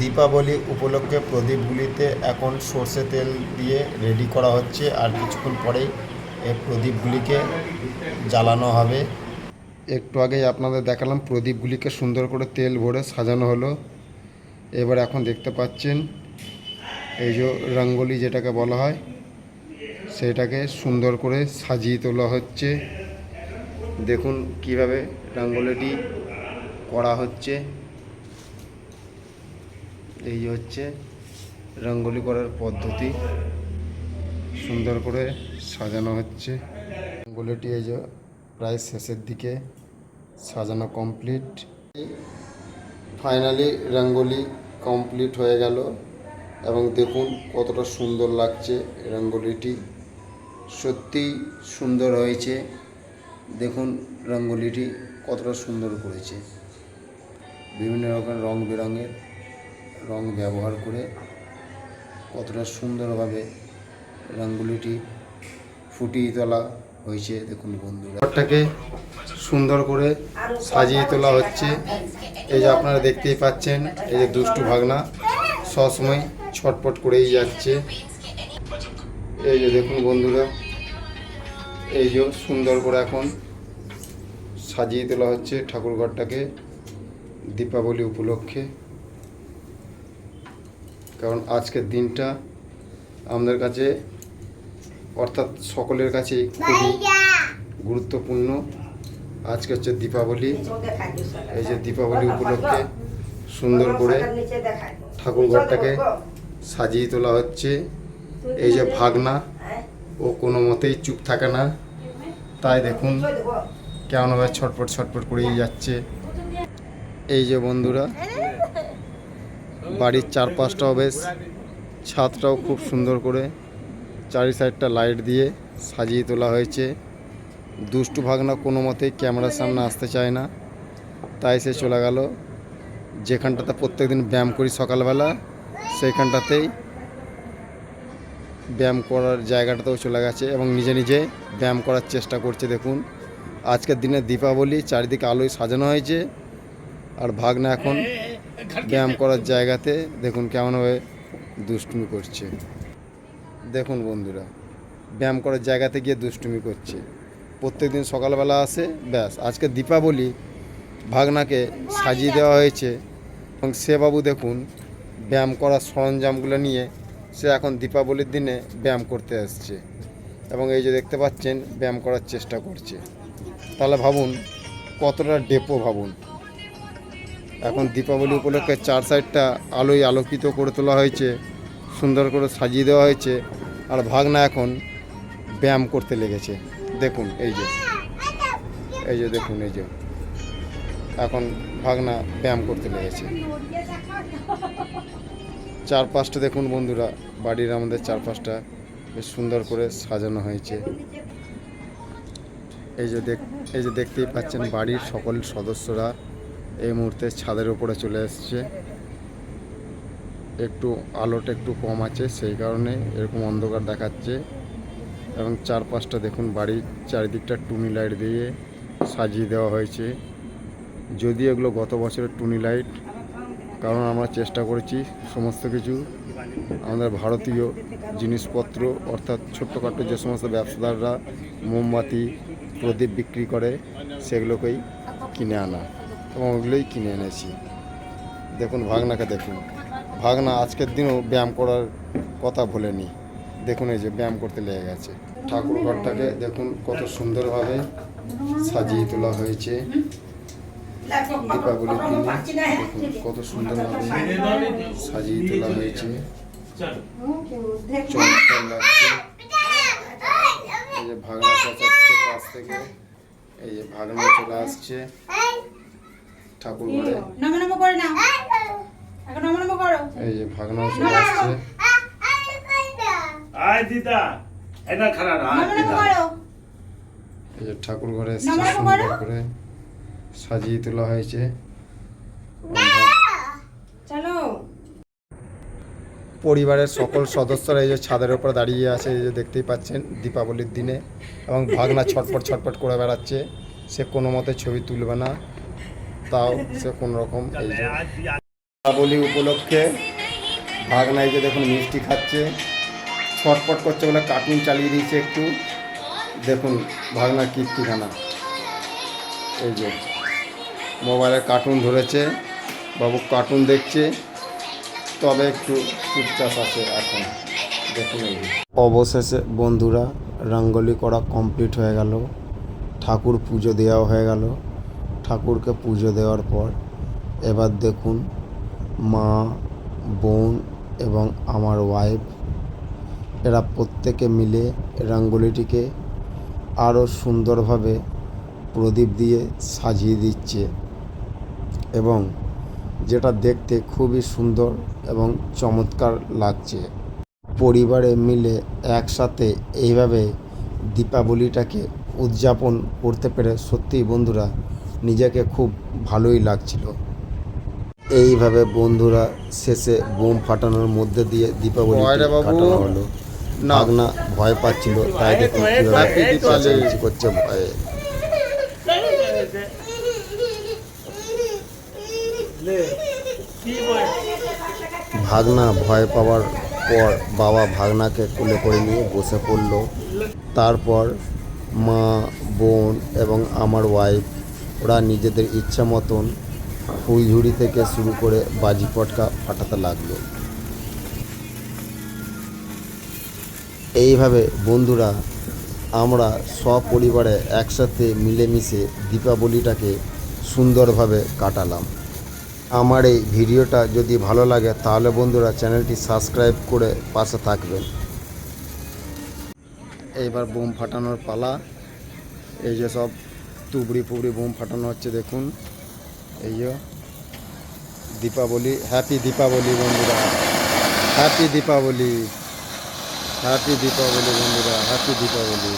দীপাবলি উপলক্ষে প্রদীপগুলিতে এখন সর্ষে তেল দিয়ে রেডি করা হচ্ছে আর কিছুক্ষণ পরেই এই প্রদীপগুলিকে জ্বালানো হবে। একটু আগেই আপনাদের দেখালাম প্রদীপগুলিকে সুন্দর করে তেল ভরে সাজানো হলো। এবার এখন দেখতে পাচ্ছেন এই যে রঙ্গোলি যেটাকে বলা হয়, সেটাকে সুন্দর করে সাজিয়ে তোলা হচ্ছে। দেখুন কীভাবে রঙ্গোলিটি করা হচ্ছে। এই হচ্ছে রঙ্গোলি করার পদ্ধতি। সুন্দর করে সাজানো হচ্ছে। রঙ্গোলিটি এই যে প্রায় শেষের দিকে সাজানো কমপ্লিট ফাইনালি রঙ্গোলি কমপ্লিট হয়ে গেল এবং দেখুন কতটা সুন্দর লাগছে রঙ্গোলিটি। সত্যিই সুন্দর হয়েছে। দেখুন রঙ্গোলিটি কতটা সুন্দর করেছে। বিভিন্ন রকম রং বেরঙের রং ব্যবহার করে কতটা সুন্দরভাবে রঙ্গোলিটি ফুটিয়ে তোলা হয়েছে, দেখুন বন্ধুরা। ঘরটাকে সুন্দর করে সাজিয়ে তোলা হচ্ছে। এই যে আপনারা দেখতেই পাচ্ছেন, এই যে দুষ্টু ভাগনা সবসময় ছটপট করেই যাচ্ছে। এই যে দেখুন বন্ধুরা, এই যে সুন্দর করে এখন সাজিয়ে তোলা হচ্ছে ঠাকুর ঘরটাকে দীপাবলি উপলক্ষে। কারণ আজকের দিনটা আমাদের কাছে অর্থাৎ সকলের কাছে খুবই গুরুত্বপূর্ণ। আজকে হচ্ছে দীপাবলি। এই যে দীপাবলি উপলক্ষে সুন্দর করে ঠাকুর ঘরটাকে সাজিয়ে তোলা হচ্ছে। এই যে ভাগনা, ও কোনো মতেই চুপ থাকে না। তাই দেখুন কেমনভাবে ছটপট ছটপট করেই যাচ্ছে। এই যে বন্ধুরা বাড়ির চারপাশটাও বেশ, ছাদটাও খুব সুন্দর করে, চারি সাইডটা লাইট দিয়ে সাজিয়ে তোলা হয়েছে। দুষ্টু ভাগনা কোনো মতেই ক্যামেরার সামনে আসতে চায় না। তাই সে চলে গেল। যেখানটাতে প্রত্যেকদিন ব্যায়াম করি সকালবেলা সেইখানটাতেই ব্যায়াম করার জায়গাটাতেও চলে গেছে এবং নিজে নিজে ব্যায়াম করার চেষ্টা করছে। দেখুন, আজকের দিনে দীপাবলি, চারিদিকে আলোয় সাজানো হয়েছে। আর ভাগনা এখন ব্যায়াম করার জায়গাতে দেখুন কেমনভাবে দুষ্টুমি করছে। দেখুন বন্ধুরা, ব্যায়াম করার জায়গাতে গিয়ে দুষ্টুমি করছে। প্রত্যেকদিন সকালবেলা আসে, ব্যাস। আজকে দীপাবলি ভাগনাকে সাজিয়ে দেওয়া হয়েছে এবং সে বাবু দেখুন, ব্যায়াম করার সরঞ্জামগুলো নিয়ে সে এখন দীপাবলির দিনে ব্যায়াম করতে আসছে এবং এই যে দেখতে পাচ্ছেন, ব্যায়াম করার চেষ্টা করছে। তাহলে ভাবুন, কতটা ডেপো ভাবুন। এখন দীপাবলি উপলক্ষে চার সাইডটা আলোয় আলোকিত করে তোলা হয়েছে, সুন্দর করে সাজিয়ে দেওয়া হয়েছে, আর ভাগনা এখন ব্যায়াম করতে লেগেছে। দেখুন, এই যে এই যে দেখুন, এই যে, এখন ভাগনা ব্যায়াম করতে লেগেছে। চারপাশটা দেখুন বন্ধুরা, বাড়ির আমাদের চারপাশটা বেশ সুন্দর করে সাজানো হয়েছে। এই যে দেখ, এই যে দেখতেই পাচ্ছেন বাড়ির সকল সদস্যরা এই মুহূর্তে ছাদের উপরে চলে এসছে। একটু আলোটা একটু কম আছে, সেই কারণে এরকম অন্ধকার দেখাচ্ছে। এবং চারপাশটা দেখুন, বাড়ির চারিদিকটা টুনি লাইট দিয়ে সাজিয়ে দেওয়া হয়েছে। যদি এগুলো গত বছরের টুনি লাইট, কারণ আমরা চেষ্টা করেছি সমস্ত কিছু। আমাদের ভারতীয় জিনিসপত্র, অর্থাৎ ছোট্টখাটো যে সমস্ত ব্যবসাদাররা মোমবাতি, প্রদীপ বিক্রি করে, সেগুলোকেই কিনে আনা। এবং ওগুলোই কিনে এনেছি। দেখুন, ভাগনাকে দেখুন। ভাগনা আজকের দিনও ব্যায়াম করার কথা ভোলেনি। দেখুন এই যে ব্যায়াম করতে লেগে গেছে। ঠাকুর ঘরটাকে দেখুন কত সুন্দরভাবে সাজিয়ে তোলা হয়েছে। দীপাবলির দিনে দেখুন কত সুন্দরভাবে সাজিয়ে তোলা হয়েছে। চমৎকার লাগছে। এই যে ভাগনা পাশ থেকে। এই যে ভাগনা চলে আসছে। ঠাকুর ঘরে। নম নম করে নাও এখন নম নম করো। এই যে ভাগনাও চলে আসছে। আয় দিদা এটা খারাপ নম নম করো। এই যে ঠাকুর ঘরে সুন্দর করে। সাজিয়ে তোলা হয়েছে। চলো। পরিবারের সকল সদস্যরা এই যে ছাদের উপর দাঁড়িয়ে আছে এই যে দেখতেই পাচ্ছেন দীপাবলির দিনে এবং ভাগনা ছটপট ছটপট করে বেড়াচ্ছে। সে কোনো মতে ছবি তুলবে না। তাও সে রকম এই যে দীপাবলি উপলক্ষে ভাগনাই যে দেখুন মিষ্টি খাচ্ছে, ছটপট করছে বলে কার্টুন চালিয়ে দিয়েছে একটু। দেখুন ভাগনার কীর্তিখানা। এই যে মোবাইলে কার্টুন ধরেছে, বাবু কার্টুন দেখছে, তবে একটু চুপচাপ আছে এখন। দেখুন অবশেষে বন্ধুরা, রঙ্গোলি করা কমপ্লিট হয়ে গেল। ঠাকুর পুজো দেওয়া হয়ে গেল। ঠাকুরকে পুজো দেওয়ার পর এবার দেখুন মা, বোন এবং আমার ওয়াইফ এরা প্রত্যেকে মিলে রঙ্গোলিটিকে আরও সুন্দরভাবে প্রদীপ দিয়ে সাজিয়ে দিচ্ছে এবং যেটা দেখতে খুবই সুন্দর এবং চমৎকার লাগছে। পরিবারে মিলে একসাথে এইভাবে দীপাবলিটাকে উদযাপন করতে পেরে সত্যিই বন্ধুরা নিজেকে খুব ভালোই লাগছিল। এইভাবে বন্ধুরা শেষে বোম ফাটানোর মধ্যে দিয়ে দীপাবলি কাটানো হলো। নাগনা ভয় পাচ্ছিল তাই দেখুন কীভাবে করছে ভয়ে। ভাগনা ভয় পাওয়ার পর বাবা ভাগনাকে কোলে করে নিয়ে বসে পড়ল। তারপর মা বোন এবং আমার ওয়াইফ ওরা নিজেদের ইচ্ছা মতন ফুলঝুড়ি থেকে শুরু করে বাজি পটকা ফাটাতে লাগল। এইভাবে বন্ধুরা, আমরা সপরিবারে একসাথে মিলেমিশে দীপাবলিটাকে সুন্দরভাবে কাটালাম। আমার এই ভিডিওটা যদি ভালো লাগে, তাহলে বন্ধুরা চ্যানেলটি সাবস্ক্রাইব করে পাশে থাকবেন। এইবার বোম ফাটানোর পালা। এই যে সব তুবড়ি ফুবড়ি বোম ফাটানো হচ্ছে, দেখুন। এই দীপাবলি হ্যাপি দীপাবলি বন্ধুরা। হ্যাপি দীপাবলি। হ্যাপি দীপাবলি বন্ধুরা হ্যাপি দীপাবলি।